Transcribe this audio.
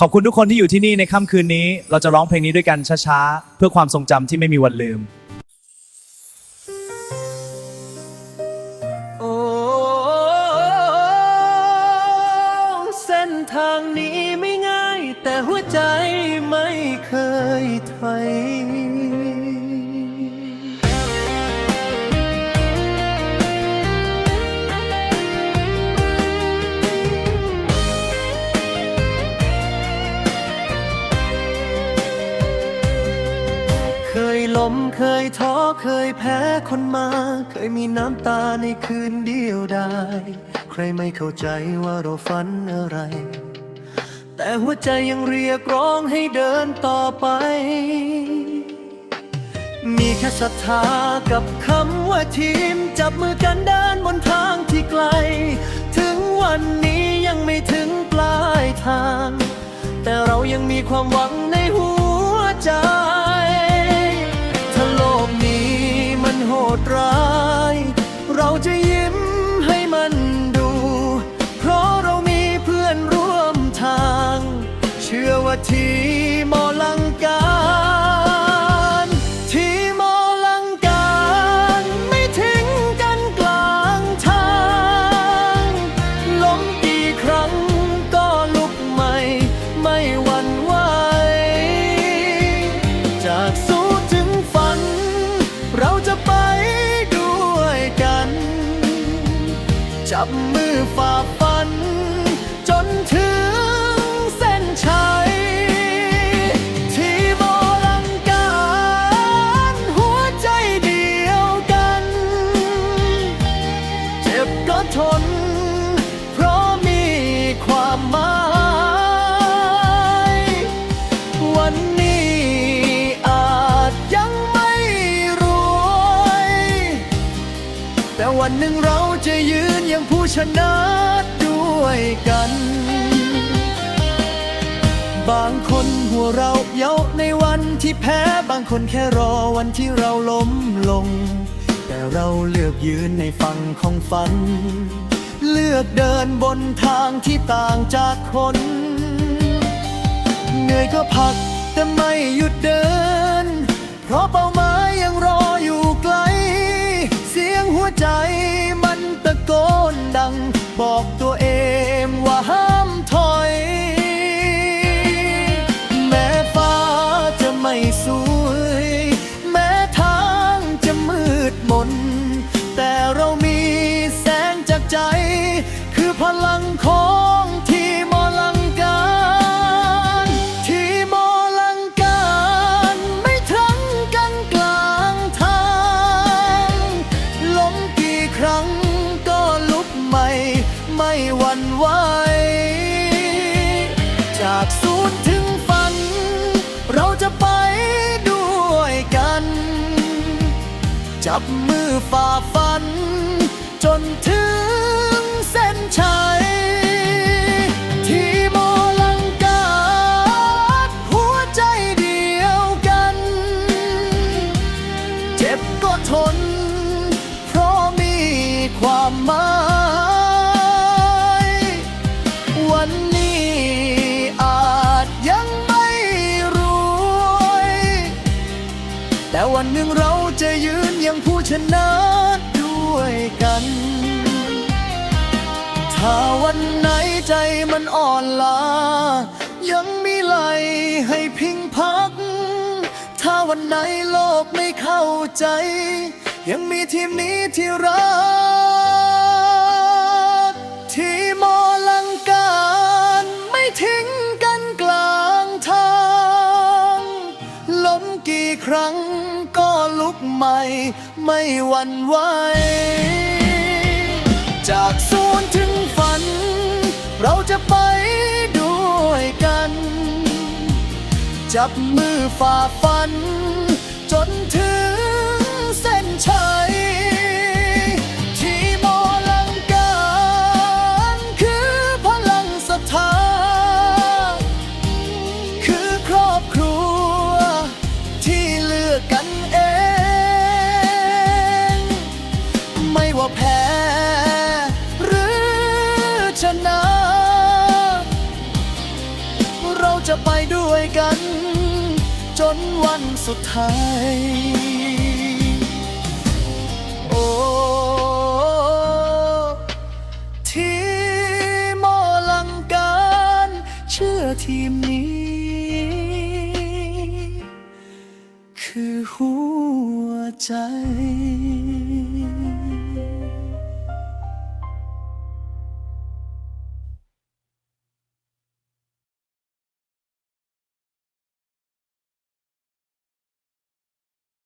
ขอบคุณทุกคนที่อยู่ที่นี่ในค่ำคืนนี้ เราจะร้องเพลงนี้ด้วยกันช้าๆ เพื่อความทรงจำที่ไม่มีวันลืม โอ้ เส้นทางนี้ไม่ง่าย แต่หัวใจไม่เคยถอย ล้มเคยท้อเคยแพ้คนมา เคยมีน้ำตาในคืนเดียวดายใครไม่เข้าใจว่าเราฝันอะไร แต่หัวใจยังเรียกร้องให้เดินต่อไป มีแค่ศรัทธากับคำว่าทีม จับมือกันเดินบนทางที่ไกล ถึงวันนี้ยังไม่ถึงปลายทาง แต่เรายังมีความหวังในหัว ดร้าย เราจะยิ้มให้มันดู เพราะเรามีเพื่อนร่วมทาง เชื่อว่าที จับมือฝ่าฟัน จนถึงเส้นชัย ที่มอลังการ หัวใจเดียวกัน เจ็บก็ทน เพราะมีความหมาย วันนี้อาจยังไม่รวย แต่วันหนึ่งเรา จะยืนอย่างผู้ชนะด้วยกัน บางคนหัวเราเย้าในวันที่แพ้ บางคนแค่รอวันที่เราล้มลง แต่เราเลือกยืนในฝั่งของฝัน เลือกเดินบนทางที่ต่างจากคน เหนื่อยก็พักแต่ไม่หยุดเดิน เพราะเป้าหมายยังรออยู่ัง บอกตัวเองว่าห้ามถอย แม้ฟ้าจะไม่สวย แม้ทางจะมืดมน แต่เรามีแสงจากใจ คือพลังของทีมอลังการ ทีมอลังการไม่ทั้งกันกลางทาง ล้มกี่ครั้ง ไม่หวั่นไหว จากศูนย์ถึงฝัน เราจะไปด้วยกัน จับมือฝ่าฟัน จนถึง จะยืนย่างผู้ชนะด้วยกัน ถ้าวันไหนใจมันอ่อนล้า ยังมีไหลให้พิงพัก ถ้าวันไหนโลกไม่เข้าใจ ยังมีทีมนี้ที่รัก ที่มอลังการไม่ทิ้งกันกลางทาง ล้มกี่ครั้ง หม่ ไม่หวั่นไหว จากศูนย์ถึงฝัน เราจะไปด้วยกัน จับมือฝ่าฟัน แพ้ หรือชนะ เราจะไปด้วยกัน จนวันสุดท้าย โอ้ทีมอลังการ เชื่อทีมนี้ คือหัวใจ